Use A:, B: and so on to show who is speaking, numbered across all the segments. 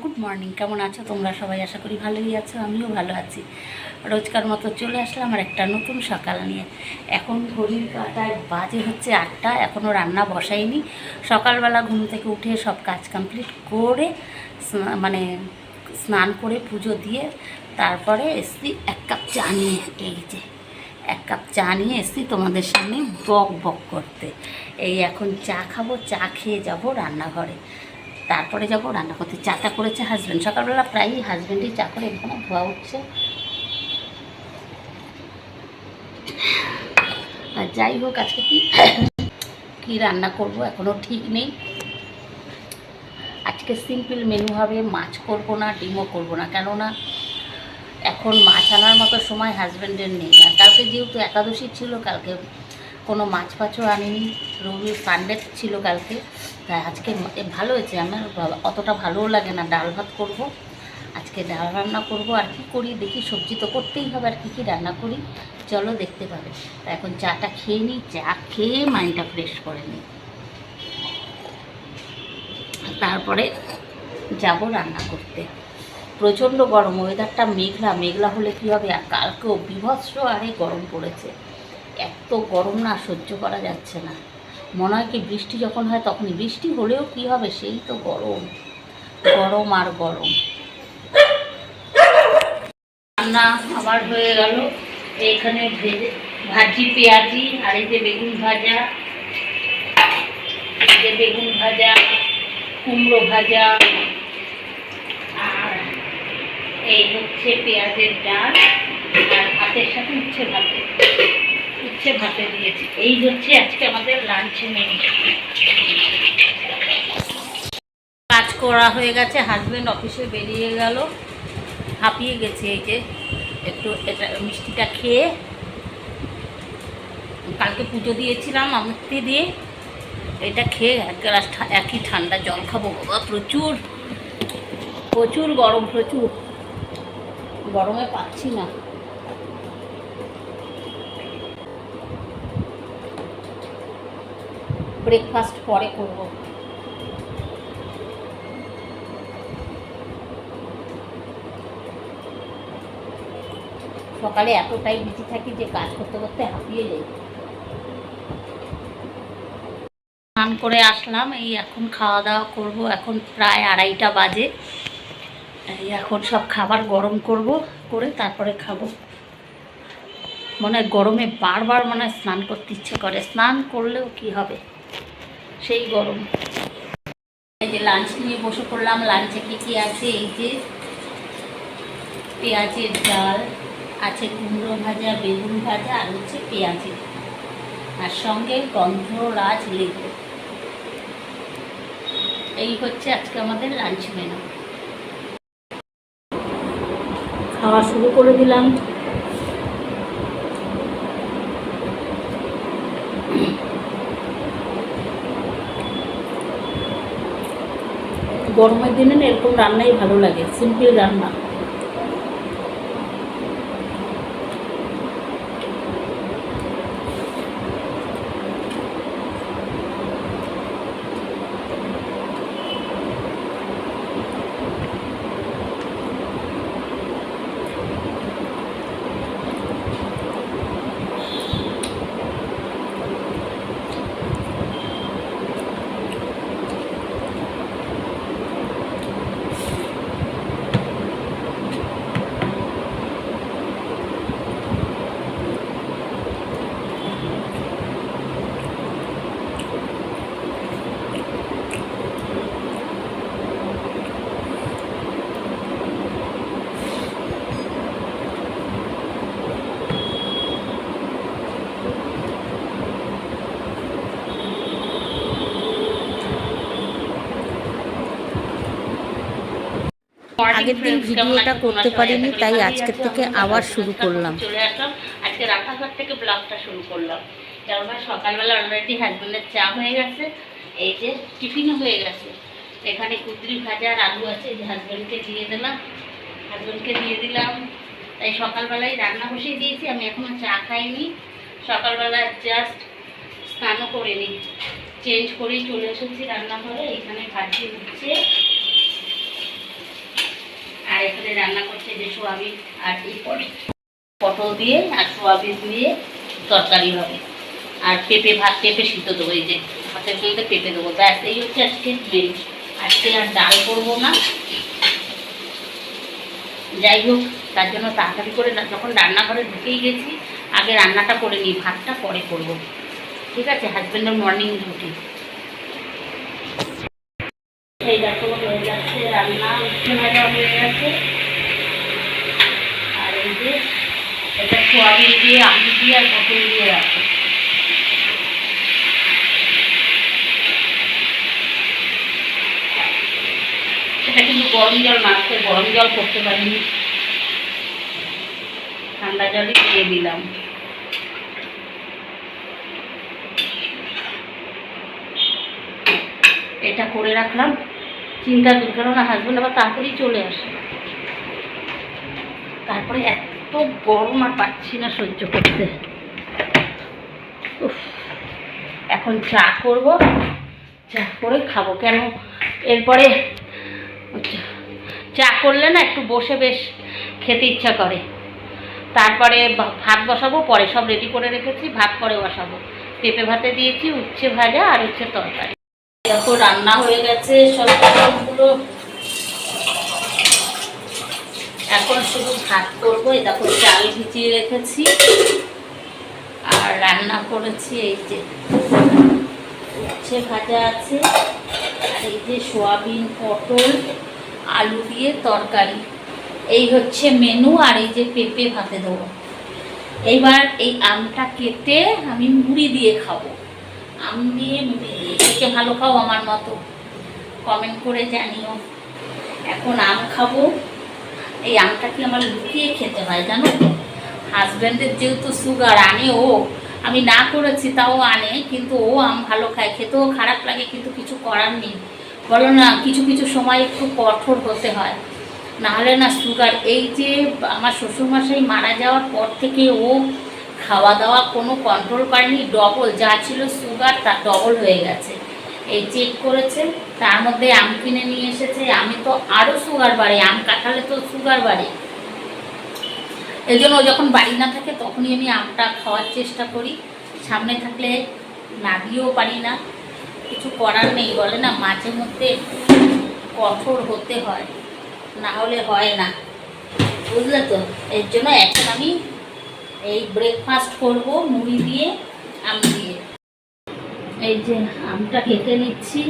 A: Good morning কেমন আছো? তোমরা সবাই আশা করি ভালোই আছো, আমিও ভালো আছি। রোজকার মতো চলে আসলাম আর একটা নতুন সকাল নিয়ে। এখন ঘড়ির কাটায় বাজে হচ্ছে আটটা এখনও রান্না বসাইনি। সকালবেলা ঘুম থেকে উঠে সব কাজ কমপ্লিট করে মানে স্নান করে পুজো দিয়ে তারপরে এসছি এক কাপ চা নিয়ে। এই যে, এক কাপ চা নিয়ে এসছি তোমাদের সামনে বক বক করতে। এই এখন চা খাব, চা খেয়ে যাব রান্নাঘরে। তারপরে যাব, রান্না করতে চাটা করেছে হাজব্যান্ড সকালবেলা প্রায়ই হাজব্যান্ডই চা করে এখানে ধোয়া উঠছে। আর যাই হোক, আজকে কি কি রান্না করব এখনও ঠিক নেই। আজকে সিম্পল মেনু হবে, মাছ করব না, ডিমও করব না। কেননা, এখন মাছ আনার মতো সময় হাজব্যান্ডের নেই। আর কালকে যেহেতু একাদশী ছিল, কালকে কোনো মাছ ফাছও আনিনি রবি সানডে ছিল কালকে। তাই আজকে ভালো হয়েছে, আমার অতটা ভালোও লাগে না, ডাল ভাত করব। আজকে ডাল রান্না করব, আর কি করি, দেখি সবজি তো করতেই হবে, আর কী কী রান্না করি। চলো দেখতে পাবে। তা এখন চাটা খেয়ে নিই চা খেয়ে মাইন্ডটা ফ্রেশ করে নিই তারপরে যাব রান্না করতে। প্রচণ্ড গরম ওয়েদারটা মেঘলা মেঘলা হলে কী হবে? আর কালকেও বিভৎস আরে গরম পড়েছে। এত গরম না, সহ্য করা যাচ্ছে না। মনে হয় কি বৃষ্টি যখন হয় তখন বৃষ্টি হলেও কি হবে? সেই তো গরম। গরম আর গরম। রান্না আবার হয়ে গেল। এখানে ভেজে, ভাজি পেঁয়াজি আর এই যে বেগুন ভাজা। এই যে বেগুন ভাজা, কুমড়ো ভাজা আর এই হচ্ছে পেঁয়াজের ডাল। আর ভাতের সাথে উচ্ছে ভাতে উচ্ছে ভাতে দিয়েছি। এই হচ্ছে আজকে আমাদের লাঞ্চে মেনু কাজ করা হয়ে গেছে হাজব্যান্ড অফিসে বেরিয়ে গেল। হাঁপিয়ে গেছে এই যে, একটু এটা মিষ্টিটা খেয়ে। কালকে পুজো দিয়েছিলাম আমৃতি দিয়ে। এটা খেয়ে এক গ্লাস একই ঠান্ডা জল খাব বাবা, প্রচুর। প্রচুর গরম, প্রচুর। গরমে পাচ্ছি না। ব্রেকফাস্ট পরে করব। সকালে এতটাই বিজি থাকি যে কাজ করতে করতে হাঁপিয়ে যাই। স্নান করে আসলাম, এই এখন খাওয়া দাওয়া করব। এখন প্রায় আড়াইটা বাজে। এই এখন সব খাবার গরম করব, করে তারপরে খাব। মনে গরমে বারবার মনে স্নান করতে ইচ্ছে করে। স্নান করলেও কি হবে? সেই গরম। এই যে লাঞ্চ নিয়ে বসে পড়লাম লাঞ্চে কী কী আছে? এই যে পেঁয়াজের ডাল, আছে কুমড়ো ভাজা, বেগুন ভাজা, আর হচ্ছে পেঁয়াজের আর সঙ্গে গন্ধরাজ লেবু। এই হচ্ছে আজকে আমাদের লাঞ্চ মেনু খাওয়া শুরু করে দিলাম। গরমের দিনে না এরকম রান্নাই ভালো লাগে সিম্পল রান্না।
B: আগের দিন ভিডিওটা করতে পারিনি তাই আজকের থেকে আবার শুরু করলাম।
A: চলে আসলাম। আজকে রান্নাঘর থেকে ব্লগটা শুরু করলাম। কেননা সকালবেলা অলরেডি হাজবেন্ডের চা হয়ে গেছে এই যে টিফিনও হয়ে গেছে। এখানে কুদরি ভাজা আর আলু আছে যে হাজবেন্ডকে দিয়ে দিলাম। হাজবেন্ডকে দিয়ে দিলাম। তাই সকালবেলায় রান্না বসিয়ে দিয়েছি আমি এখনও চা খাইনি। সকালবেলা জাস্ট স্নানও করে নিই চেঞ্জ করেই চলে এসেছি রান্নাঘরে এখানে ভাজি হচ্ছে। হাজবেন্ডে রান্না করছে যে সোয়াবিন আর এই পটল দিয়ে আর সোয়াবিন দিয়ে তরকারি হবে। আর পেঁপে ভাত, পেঁপে সিদ্ধ দেবো, এই যে ভাতের মধ্যে পেঁপে দেবো। ব্যাস, এই হচ্ছে আজকে মেনু আজকে আর ডাল করব না। যাই হোক, তার জন্য তাড়াতাড়ি করে যখন রান্নাঘরে ঢুকেই গেছি, আগে রান্নাটা করে নিই, ভাতটা পরে করব। ঠিক আছে? হাজব্যান্ডের মর্নিং ডিউটি এই দেখো রান্না ভাজা হয়ে গেছে আর এই যে এটা সোয়াবিন দিয়ে আলু দিয়ে আর পটল দিয়ে রাখো এটা কিন্তু গরম জল মাছতে গরম জল করতে পারিনি ঠান্ডা জলই দিয়ে দিলাম এটা করে রাখলাম। চিন্তা দূর কারণ হাজব্যান্ড আবার তাড়াতাড়ি চলে আসে। তারপরে এত গরম আর পাচ্ছি না সহ্য করতে। এখন চা করব, চা করে খাব। কেন? এরপরে চা করলে না একটু বসে বেশ খেতে ইচ্ছা করে। তারপরে ভাত বসাবো, পরে সব রেডি করে রেখেছি, ভাত পরে বসাবো। পেঁপে ভাতে দিয়েছি, উচ্ছে ভাজা আর উচ্ছে তরকারি। দেখো, রান্না হয়ে গেছে, সব এখন শুধু ভাত করব। দেখো, চাল ভিজিয়ে রেখেছি। আর রান্না করেছি এই যে উচ্ছে ভাজা আছে, আর এই যে সোয়াবিন, পটল, আলু দিয়ে তরকারি। এই হচ্ছে মেনু আর এই যে পেঁপে ভাতে দেবো। এইবার এই আমটা কেটে আমি মুড়ি দিয়ে খাব। আম দিয়ে মুড়ি দিয়ে কে ভালো খাও আমার মতো। কমেন্ট করে জানিও। এখন আম খাব। এই আমটা কি আমার লুকিয়ে খেতে হয় জানো? হাজব্যান্ডের যেহেতু সুগার আনে ও। আমি না করেছি, তাও আনে, কিন্তু ও আম ভালো খায়। খেতেও খারাপ লাগে, কিন্তু কিছু করার নেই। বলো না, কিছু কিছু সময় একটু কঠোর হতে হয়। নাহলে না সুগার এই যে আমার শ্বশুরমশাই মারা যাওয়ার পর থেকে ও খাওয়া দাওয়া কোনো কন্ট্রোল করেনি ডবল যা ছিল সুগার তার ডবল হয়ে গেছে। এই চেক করেছে, তার মধ্যে আম কিনে নিয়ে এসেছে, আমি তো আরও সুগার বাড়ে, আম কাটালে তো সুগার বাড়ে। এই জন্য যখন বাড়ি না থাকে তখনই আমি আমটা খাওয়ার চেষ্টা করি। সামনে থাকলে না দিয়েও পারি না। কিছু করার নেই, বলে না, মাঝে মধ্যে কঠোর হতে হয়, না হলে হয় না। বুঝলে তো? এর জন্য এখন আমি এই ব্রেকফাস্ট করব, মুড়ি দিয়ে, আম দিয়ে। এই যে আমটা কেটে নিচ্ছি।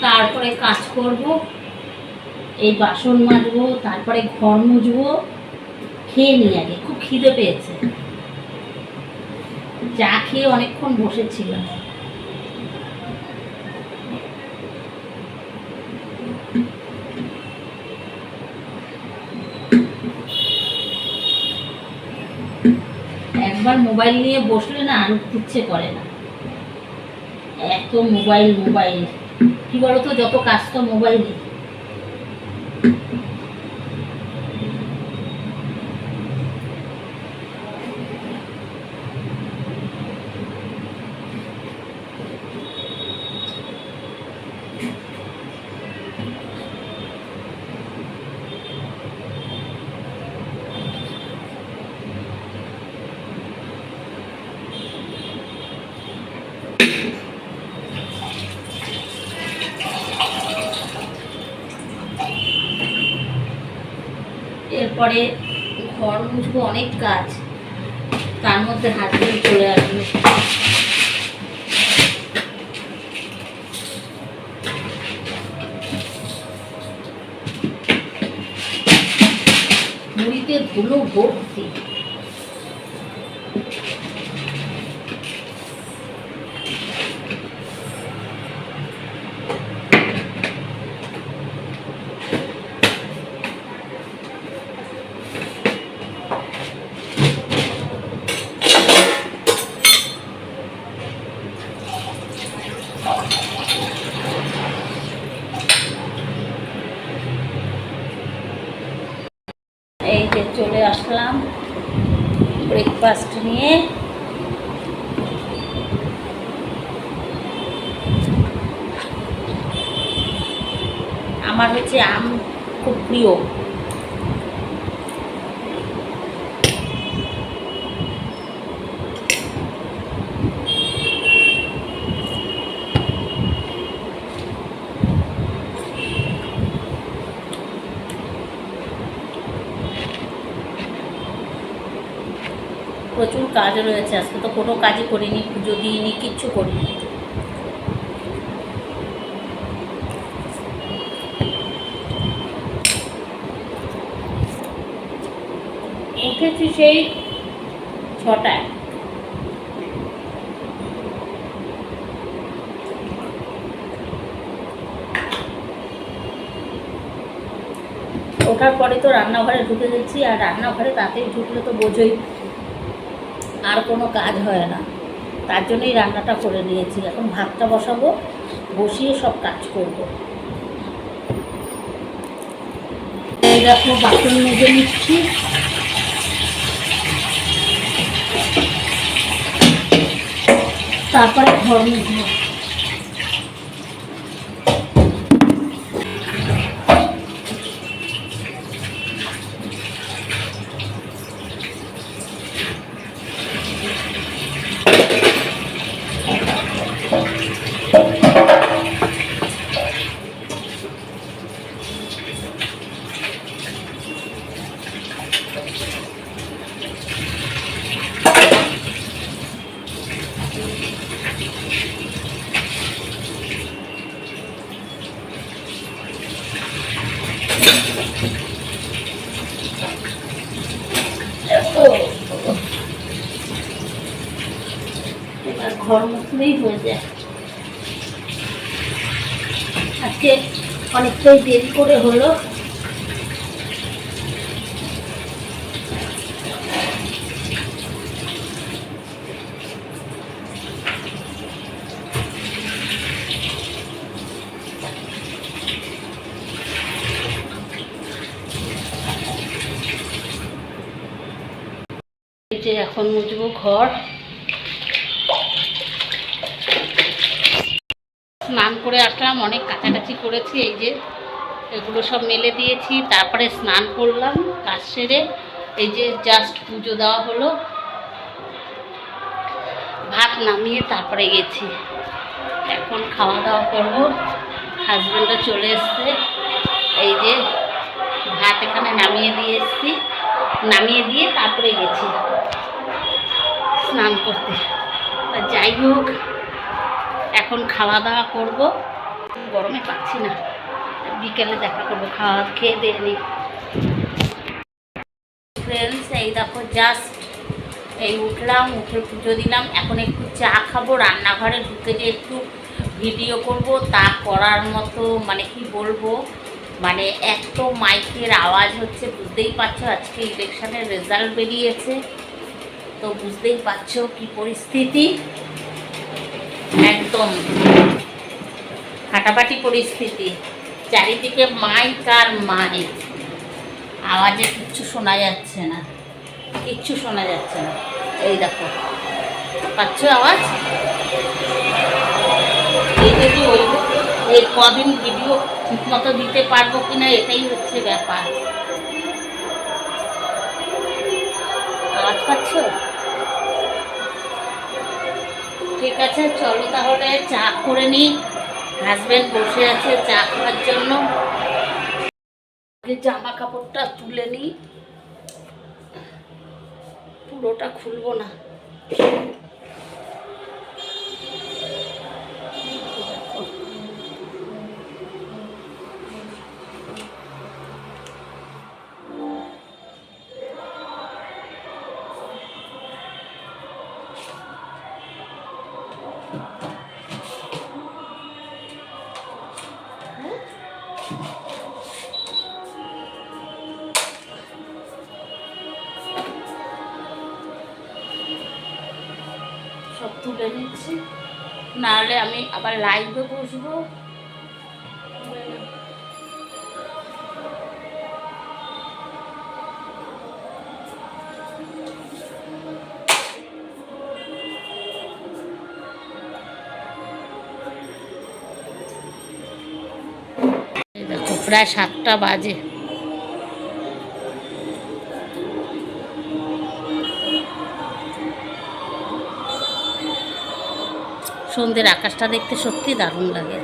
A: তারপরে কাজ করব, এই বাসন মাজবো, তারপরে ঘর মুজবো। খেয়ে নিই আগে, খুব খিদে পেয়েছে। চা খেয়ে অনেকক্ষণ বসেছিলাম। মোবাইল নিয়ে বসলে না আর ইচ্ছে করে না। এত মোবাইল মোবাইল। কি বলতো? যত কাজ তো মোবাইলে এরপরে ঘর মুছবো অনেক কাজ। তার মধ্যে হাত দিয়ে চলে আসবে। মুড়িতে ধুলো ভর্তি এই যে চলে আসলাম ব্রেকফাস্ট নিয়ে আমার হচ্ছে আম খুব প্রিয়। প্রচুর কাজ রয়েছে আজকে তো কোনো কাজই করিনি পুজো দিইনি কিচ্ছু করিনি। উঠেছি সেই ছটায়। ওঠার পরে তো রান্নাঘরে ঢুকে গেছি, আর রান্নাঘরে তাতেই ঢুকলে তো বোঝোই। আর কোনো কাজ হয় না। তার জন্যই রান্নাটা করে নিয়েছি। এখন ভাতটা বসাবো, বসিয়ে সব কাজ করব। দেখো, বাসন মেজে নিচ্ছি। তারপরে ঘর মুছবো এবার ঘর মুছলেই হয়ে যায় আজকে অনেকটাই দেরি করে হলো এই যে এখন মুছবো ঘর স্নান করে আসলাম, অনেক কাছাকাছি করেছি, এই যে এগুলো সব মেলে দিয়েছি। তারপরে স্নান করলাম, কাজ সেরে, এই যে জাস্ট পুজো দেওয়া হলো। ভাত নামিয়ে তারপরে গেছি। এখন খাওয়া দাওয়া করব। হাজব্যান্ডও চলে এসছে। এই যে ভাত এখানে নামিয়ে দিয়ে এসছি। নামিয়ে দিয়ে তারপরে গেছি স্নান করতে। তা যাই হোক এখন খাওয়া দাওয়া করব। গরমে পাচ্ছি না। বিকেলে দেখা করব, খাওয়া খেয়ে দিয়ে নি। ফ্রেন্ডস এই দেখো জাস্ট এই উঠলাম, উঠে পুজো দিলাম। এখন একটু চা খাব, রান্নাঘরে ঢুকে যে একটু ভিডিও করব। তা করার মতো মানে কি বলব মানে এত মাইকের আওয়াজ হচ্ছে, বুঝতেই পারছ? আজকে ইলেকশনের রেজাল্ট বেরিয়েছে। তো বুঝতেই পারছ কি পরিস্থিতি। একদম। ফাটাফাটি পরিস্থিতি। চারিদিকে মাইক আর মাইক। আওয়াজে কিচ্ছু শোনা যাচ্ছে না। কিচ্ছু শোনা যাচ্ছে না। এই দেখো। পাচ্ছ আওয়াজ? এই যদি ওই এই কদিন ভিডিও ঠিক মতো দিতে পারব কিনা এটাই হচ্ছে ব্যাপার। আওয়াজ পাচ্ছ? ঠিক আছে, চলো তাহলে চা করে নিই হাজব্যান্ড বসে আছে চা খাওয়ার জন্য। জামা কাপড়টা তুলে নিই পুরোটা খুলবো না। তুলে নিচ্ছি। নাহলে আমি আবার লাইভে বসবো। প্রায় সাতটা বাজে। সন্ধ্যের আকাশটা দেখতে সত্যি দারুণ লাগে।